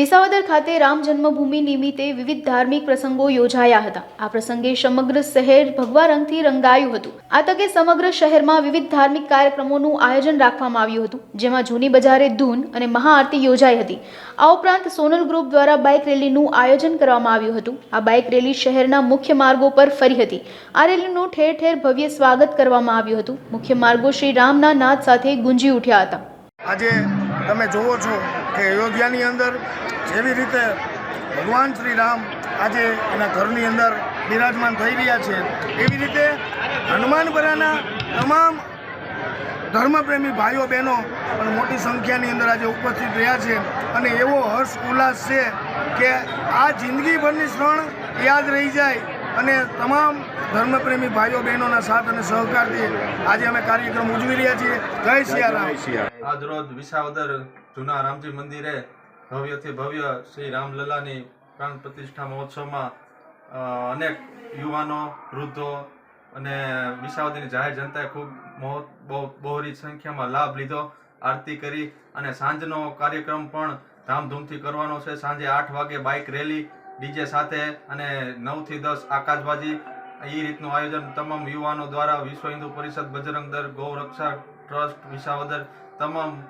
વિસાવદર ખાતે રામ જન્મભૂમિ નિમિત્તે વિવિધ ધાર્મિક પ્રસંગો યોજાયા હતા. આ પ્રસંગે સમગ્ર શહેર ભગવા રંગથી રંગાયું હતું. આ તકે સમગ્ર શહેરમાં વિવિધ ધાર્મિક કાર્યક્રમોનું આયોજન રાખવામાં આવ્યું હતું. જેમાં જૂની બજારે ધૂન અને મહાઆરતી યોજાઈ હતી. આ ઉપરાંત સોનલ ગ્રુપ દ્વારા બાઇક રેલીનું આયોજન કરવામાં આવ્યું હતું. આ બાઇક રેલી શહેરના મુખ્ય માર્ગો પર ફરી હતી. આ રેલીનું ઠેર ઠેર ભવ્ય સ્વાગત કરવામાં આવ્યું હતું. મુખ્ય માર્ગો શ્રી રામના નાદ સાથે ગુંજી ઉઠ્યા હતા. આજે તમે જુઓ છો કે અયોધ્યાની અંદર જેવી રીતે ભગવાન શ્રી રામ આજે એના ઘરની અંદર બિરાજમાન થઈ રહ્યા છે એવી રીતે હનુમાનપરાના તમામ ધર્મપ્રેમી ભાઈઓ બહેનો પણ મોટી સંખ્યાની અંદર આજે ઉપસ્થિત રહ્યા છે અને એવો હર્ષ ઉલ્લાસ છે કે આ જિંદગીભરની ક્ષણ યાદ રહી જાય અને તમામ ધર્મપ્રેમી ભાઈઓ બહેનોના સાથ અને સહકારથી આજે અમે કાર્યક્રમ ઉજવી રહ્યા છીએ. જય શિયા રામ શિયા વિસાવદર જૂના રામજી મંદિરે ભવ્યથી ભવ્ય શ્રી રામલલાની પ્રાણ પ્રતિષ્ઠા મહોત્સવમાં અનેક યુવાનો, વૃદ્ધો અને વિસાવદીની જાહેર જનતાએ ખૂબ બહુ બહોરી સંખ્યામાં લાભ લીધો, આરતી કરી અને સાંજનો કાર્યક્રમ પણ ધામધૂમથી કરવાનો છે. સાંજે આઠ વાગે બાઇક રેલી, ડીજે સાથે અને નવથી દસ આકાશબાજી. એ રીતનું આયોજન તમામ યુવાનો દ્વારા વિશ્વ હિન્દુ પરિષદ બજરંગ દળ ગૌરક્ષા ટ્રસ્ટ, વિસાવદર, તમામ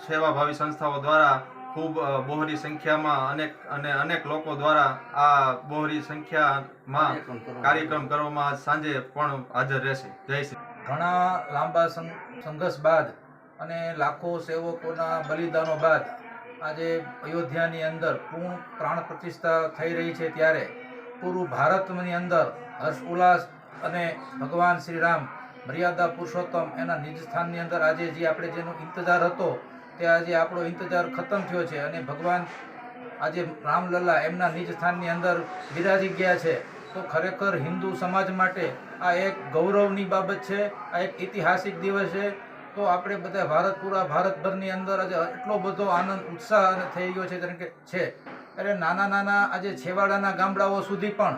સેવાભાવી સંસ્થાઓ દ્વારા ખૂબ અ, બહોળી સંખ્યામાં અનેક અને અનેક લોકો દ્વારા આ બહોળી સંખ્યામાં કાર્યક્રમ કરવામાં સાંજે પણ હાજર રહેશે. જય શ્રી ઘણા લાંબા સંઘર્ષ બાદ અને લાખો સેવકોના બલિદાનો બાદ આજે અયોધ્યાની અંદર પૂર્ણ પ્રાણ પ્રતિષ્ઠા થઈ રહી છે ત્યારે. પૂરું ભારતની અંદર હર્ષ ઉલ્લાસ અને ભગવાન શ્રી રામ મર્યાદા પુરુષોત્તમ એના નિજ સ્થાનની અંદર આજે જે આપણે જેનો ઇંતજાર હતો, તે આજે આપણો ઇંતજાર ખતમ થયો છે અને ભગવાન આજે રામલલ્લા એમના નિજ સ્થાનની અંદર બિરાજી ગયા છે. તો ખરેખર હિન્દુ સમાજ માટે આ એક ગૌરવની બાબત છે, આ એક ઐતિહાસિક દિવસ છે. તો આપણે બધા ભારત પૂરા ભારતભરની અંદર આજે એટલો બધો આનંદ, ઉત્સાહ થઈ ગયો છે, કારણ કે છે. એટલે નાના નાના આજે છેવાડાના ગામડાઓ સુધી પણ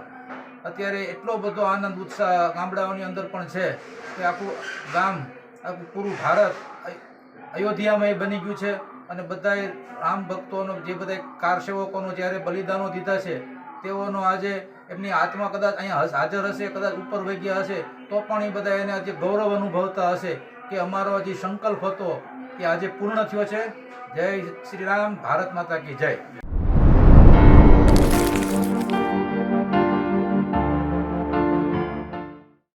અત્યારે એટલો બધો આનંદ ઉત્સાહ ગામડાઓની અંદર પણ છે કે આખું ગામ, આખું પૂરું ભારત અયોધ્યામાં અયોધ્યામય બની ગયું છે અને બધાએ રામ ભક્તોનો, જે બધા કારસેવકોનો જ્યારે બલિદાનો દીધા છે, તેઓનો આજે એમની આત્મા કદાચ અહીંયા હાજર હશે, કદાચ ઉપર વહી ગયા હશે, તો પણ એ બધા એને આજે ગૌરવ અનુભવતા હશે કે અમારો જે સંકલ્પ હતો એ આજે પૂર્ણ થયો છે. જય શ્રી રામ, ભારત માતા કી જય.